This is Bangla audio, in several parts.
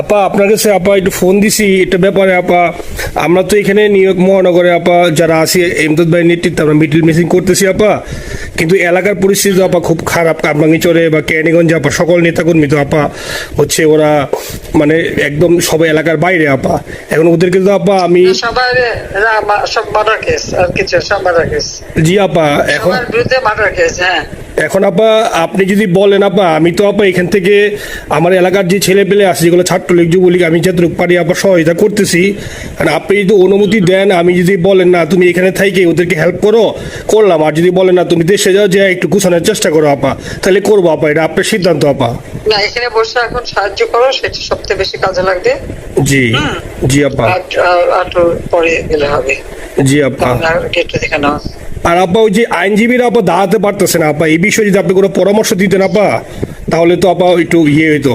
আপা আপনার কাছে আপা একটু ফোন দিছি এটা ব্যাপারে আপা। আমরা তো এখানে নিউ ইয়র্ক মহানগরে আপা যারা আছি এমদাদ ভাই নেতৃত্বে আমরা মিডিল মিসিং করতেছি আপা। কিন্তু এলাকার পরিস্থিতি আপা খুব খারাপ কামরাঙ্গিচরে বা ক্যানিগঞ্জে আপা সকল নেতাকর্মী তো আপা হচ্ছে ওরা মানে একদম সবাই এলাকার বাইরে আপা। এখন ওদেরকে তো আপা আমি সব সব জি আপা এখন হ্যাঁ। এখন আপা আপনি যদি বলেন আপা আমি তো আপা এখান থেকে আমার এলাকার যে ছেলে পেলে আছে যেগুলো ছাত্রলীগ যুবলীগ আমি যতটুকু পারি আপা সহায়তা করতেছি। আর আপনি যদি অনুমতি দেন আমি যদি বলেন না তুমি এখানে থাইকে ওদেরকে হেল্প করো করলাম। আর যদি বলেন না তুমি দেশে যাও যে একটু গুছানোর চেষ্টা করো আপা তাহলে করব আপা। এটা আপনার সিদ্ধান্ত আপা। না এখানে বসে এখন সাহায্য করো সেটা সবচেয়ে বেশি কাজে লাগবে। জি জি আপা। আর পরে গেলে হবে। জি আপা। গেটটা আর আপা ওই যে আইনজীবীরা আপা দাঁড়াতে পারতেছে না আপা। এই বিষয়ে যদি আপনি কোনো পরামর্শ দিতেন আপা তাহলে তো আপা একটু ইয়ে হইতো।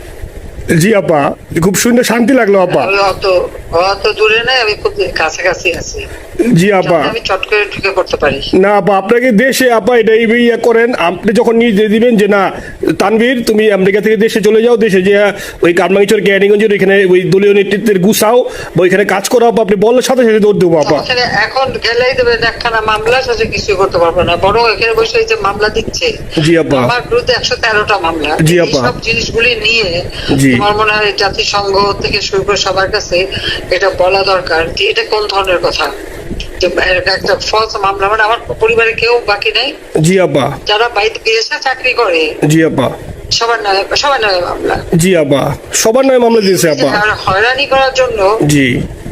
জি আপা। খুব সুন্দর শান্তি লাগল আপা। অত অত দূরে নাই আমি খুব কাছাকাছি আছি। জি আপা। আমি চট করে ঢুকে পড়তে পারি। না আপা আপনাকে দেশে আপা এটা এই ইয়ে করেন আপনি যখন নিজে দিবেন যে না তানভীর তুমি আমেরিকা থেকে দেশে চলে যাও দেশে যে ওই কারমাঙ্গিচর ওইখানে ওই দলীয় নেতৃত্বের গুছাও বা ওইখানে কাজ করো আপা আপনি বললে সাথে সাথে দৌড় দেবো আপা। এখন গেলেই দেবেন একখানা মামলা সাথে কিছু করতে পারব না। বরং এখানে বসে এই যে মামলা দিচ্ছে জি আপা। আমার বিরুদ্ধে একশো তেরোটা মামলা। জি আপা। সব জিনিসগুলি নিয়ে জি। আমার মনে হয় জাতিসংঘ থেকে শুরু করে সবার কাছে এটা বলা দরকার যে এটা কোন ধরনের কথা? একটা ফলস মামলা মানে আমার পরিবারে কেউ বাকি নাই? জি আপা যারা বাইরে বিদেশে চাকরি করে জি আপা সবার নামে সবার নামে মামলা। জি আপা সবার নয় মামলা দিয়েছে আপা আর হয়রানি করার জন্য জি।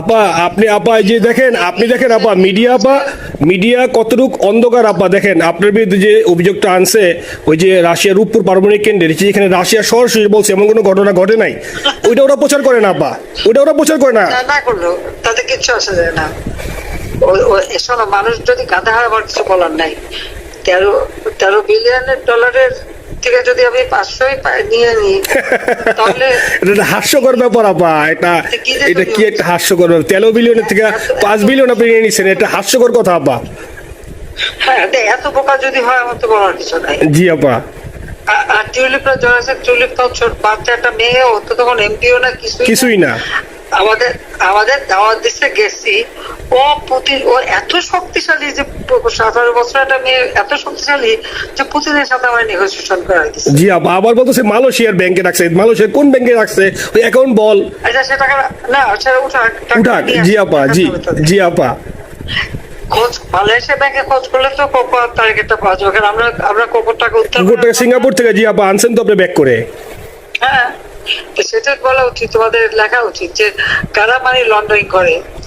আপা, আপনি আপা যে দেখেন, আপনি দেখেন আপা মিডিয়া আপা মিডিয়া কতটুক অন্ধকার আপা, দেখেন, আপনার বিরুদ্ধে যে অভিযোগটা আনছে, ওই যে রাশিয়ার রূপপুর পারমাণবিক কেন্দ্রের যেখানে রাশিয়া সরাসরি বলছে, এমন কোনো ঘটনা ঘটে নাই, ওইটা ওরা প্রচার করে না আপা, ওইটা ওরা প্রচার করে না। না করল, তাতে কিচ্ছু আসা যায় না। মানুষ যদি গাধা আমার কিছু বলার নাই, তেরো তেরো বিলিয়নের ডলারের থেকে যদি আমি পাঁচশোই নিয়ে নিই তাহলে এটা হাস্যকর ব্যাপার আপা। এটা এটা কি একটা হাস্যকর ব্যাপার? তেরো বিলিয়নের থেকে পাঁচ বিলিয়ন আপনি নিয়ে নিচ্ছেন এটা হাস্যকর কথা আপা। হ্যাঁ এত বোকা যদি হয় আমার তো বলার কিছু নাই। জি আপা। আ- আর টিউলিপরা জড়াছে টিউলিপ তো বাচ্চা একটা মেয়ে ও তো তখন এমপিও না কিছুই কিছুই না। আমাদের আমাদের দাওয়াত দিচ্ছে গেছি। ও পুতিন ও এত শক্তিশালী যে সতেরো বছর একটা মেয়ে এত শক্তিশালী যে পুতিনের সাথে আমার নেগোসিয়েশন করা জি আপা আবার বলতেছে মালয়েশিয়ার ব্যাংকে রাখছে। মালয়েশিয়ার কোন ব্যাংকে রাখছে? ওই অ্যাকাউন্ট বল। আচ্ছা না সেটা উঠাক। উঠাক জি আপা জি জি আপা। খোঁজ মালয়েশিয়া ব্যাংকে খোঁজ করলে তো কোকো টার্গেটটা পাওয়া যাবে। আমরা আমরা কোকোর টাকা উদ্ধার কুকুর সিঙ্গাপুর থেকে জি আপা আনছেন তো আপনি ব্যাক করে। হ্যাঁ। সেটা বলা উচিত তোমাদের লেখা উচিত যে কারা মানি লন্ডারিং করে?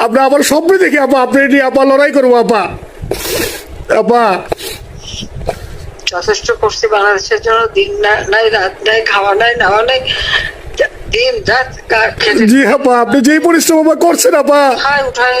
আমরা আবার সবই দেখি আপা আপনি নিয়ে আপা লড়াই করব আপা। আপা। যথেষ্ট করছি বাংলাদেশের জন্য দিন নাই রাত নাই খাওয়া নাই নাওয়া নাই দিন রাত জি আপা আপনি যেই পরিশ্রম করছেন আপা। উঠায়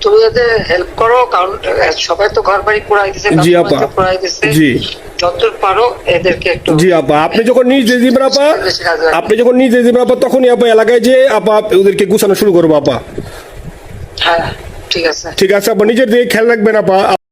তুমি হেল্প করো কারণ সবাই তো ঘর বাড়ি জি, আপা। জি। পারো এদেরকে একটু জি আপা। আপনি যখন নিজ দিবেন আপা আপনি যখন নিজ দিয়ে দিবেন আপা তখনই আপা এলাকায় যে আপা ওদেরকে গুছানো শুরু করব আপা। হ্যাঁ ঠিক আছে। ঠিক আছে আপা। নিজের দিকে খেয়াল রাখবেন আপা।